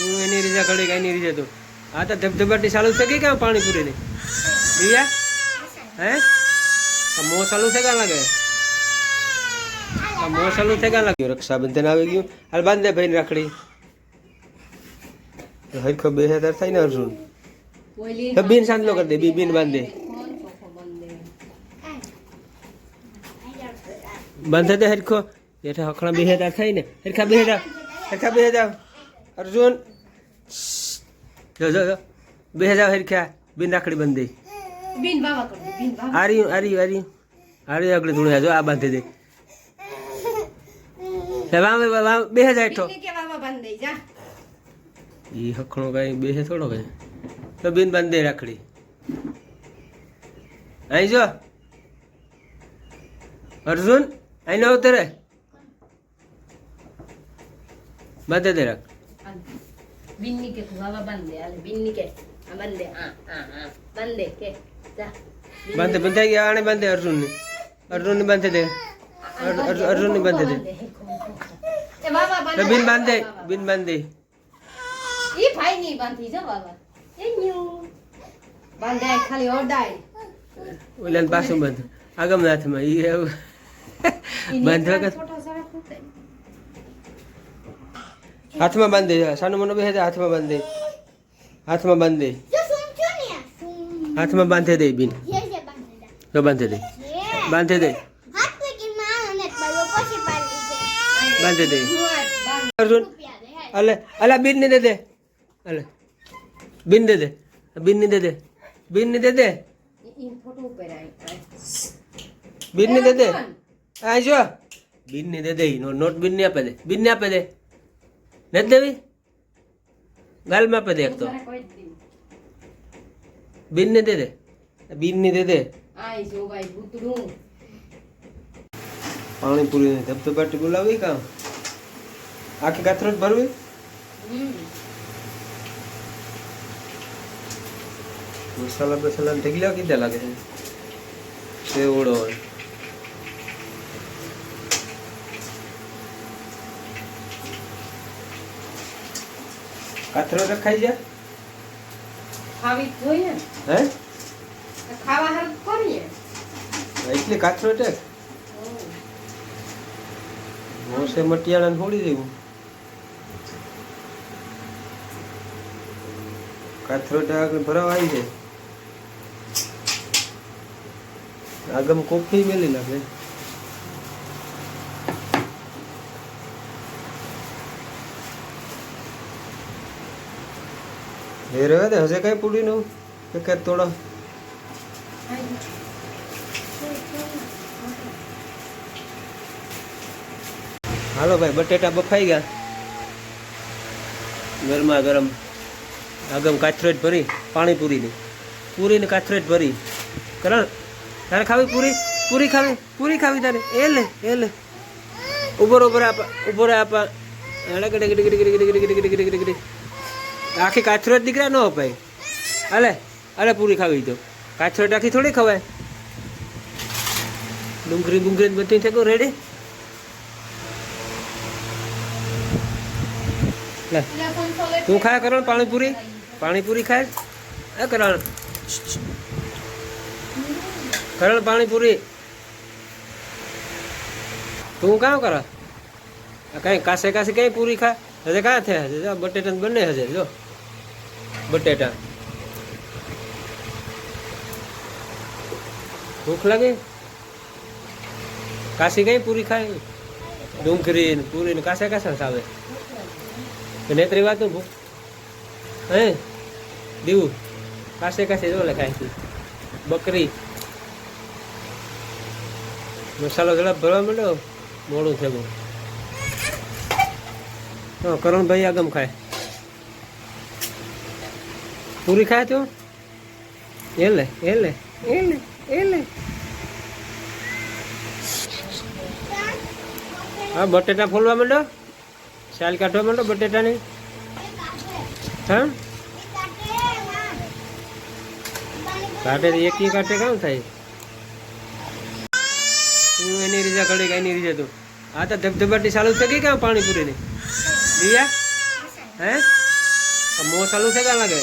હું એની રીજા ઘડી એની રીઝા તું. આ તો ધબધબાટી ચાલુ ગઈ કાં પાણીપુરીની? દિવ્યા હે? મો ચાલુ છે ગયા લાગે? મોં ચાલુ છે ગયા લાગે? રક્ષાબંધન આવી ગયું. હાલ બાંધે ભાઈ રાખડી. હરખો બે હજાર થાય ને અર્જુન. તો બીન સાંજલો કરી દે બી બીન બાંધે. બંધ હરખો. જેઠા હખણા બે હજાર થાય ને. હરખા બે હજાર. હરખા બે હજાર. અર્જુન જો જો બે હજાર હરખ્યા બિન રાખડી બંધી. બિન બાબા આરી આરી આરી આરી આગળ થોડું જો આ બાંધી દે. બે હજાર હેઠો. એ હખણો કઈ બે હે થોડો કઈ તો બિન બાંધી રાખડી. અહીં જો. અર્જુન અહીં ન ઉતરે. બાંધે દે રાખ ಬಿನ್ನಿಕೆ ಬಾಬಾ ಬಂದೆ ಅಲ್ಲಿ ಬಿನ್ನಿಕೆ ಬಂದೆ ಹಾ ಹಾ ಹಾ ಬಂದೆ ಕೆ ಬಂದೆ ಬಂದೆ ಆಣೆ ಬಂದೆ ಅರ್ಜುನ್ ಅರ್ಜುನ್ ಬಂದಿದೆ ಅರ್ಜುನ್ ಬಂದಿದೆ ಬಿನ್ ಬಂದೆ ಬಿನ್ ಬಂದೆ ಈ ಭಾಯಿ ನೀ ಬಂದಿದ ಬಾಬಾ ಬಂದೆ ಖಾಲಿ ಓಡಾಯ್ ಒಳ್ಳೆ ಬಾಸು ಬಂದು ಆಗಮನಾಥಮ್ಮ ಈ ಬಂದ બાંધે હાથમાં બાંધે સાનું મનો બેસે હાથમાં બાંધી હાથમાં બાંધી હાથમાં બાંધી દે બીન. તો બાંધી દે. બાંધી દે. બાંધી દે. અર્જુન. અલે અલે બીન ને દે દે. અલે. બીન દે દે. બીન ને દે દે. બીન ને દે. દે બીન ને દે દે. આ જો. બીન ને દે. દે નોટ બીન ને આપે દે. બીન ને આપે દે. નથી દેવી. ગાલમાં આપે દે એક તો. બિન ને દે દે. બિન ને દે દે. આય જો ભાઈ ભૂતડું. પાણીપુરી ને ધબધબાટી બોલાવી કામ આખી કાથરોટ ભરવી? મસાલા બસાલા ઢગલા કીધા લાગે છે. સેવડો હોય. કાથરોટ ખાઈ જા. ખાવી જોઈએ. હે? તો ખાવા હાલ કરીએ. એટલે કાથરોટ છે? મોસે મટિયાળા છોડી દેવું. કાથરોટ આગળ ભરાવા આવી જાય આગમ કોફી મેલી નાખે. એ રહે દે હજે કઈ પૂરી નું કે કે તોડો હાલો ભાઈ બટેટા બફાઈ ગયા ગરમા ગરમ આગમ કાથરેટ ભરી પાણીપુરીની પૂરીને કાથરેટ ભરી કરણ તારે ખાવી પૂરી પૂરી ખાવી પૂરી ખાવી તારે એ લે એ લે ઊભો ઊભો આપા ઊભો આપા ગડે ગડે ગડે ગડે ગડે ગડે ગડે ગડે ગડે ગડે કાથરો જ દીકરા ન અપાય. હાલે અલે પૂરી ખાવી તો. કાથરો આખી થોડી ખવાય. ડુંગરી ડુંગરી બધી થઈ ગયું રેડી. લે, તું ખાય કરણ પાણીપુરી? પાણીપુરી ખાય? એ કરણ. કરણ પાણીપુરી. તું કામ કર? કઈ કાસે કાસે કઈ પૂરી ખા? હજે કાં થયા હજે જો બટેટા બંને હજે જો. બટેટા. ભૂખ લાગે? કાશી કઈ પૂરી ખાય ડુંગરી ને પૂરી ને કાસે કાસે આવે નેત્રી વાત ભૂખ. હે? દીવું. કાસે કાસે જો લખાય બકરી. મસાલો ઝડપ ભરવા માંડ્યો? મોડું થયું. હા કરણભાઈ આગમ ખાય. પૂરી ખાય તો? એ લે એ લે એ લે એ લે હા બટેટા ફોલવા માંડો? શાલ કાઢવા માંડો બટેટાની? હા? કાઢે તો એક કાઢે કામ થાય? હું એની રીજા કડી એની રીજા તું. આ તો ધબધબાટી ચાલુ થઈ ગઈ કામ પાણીપુરીની? દિયા હે? મોં ચાલુ છે ક્યાં લાગે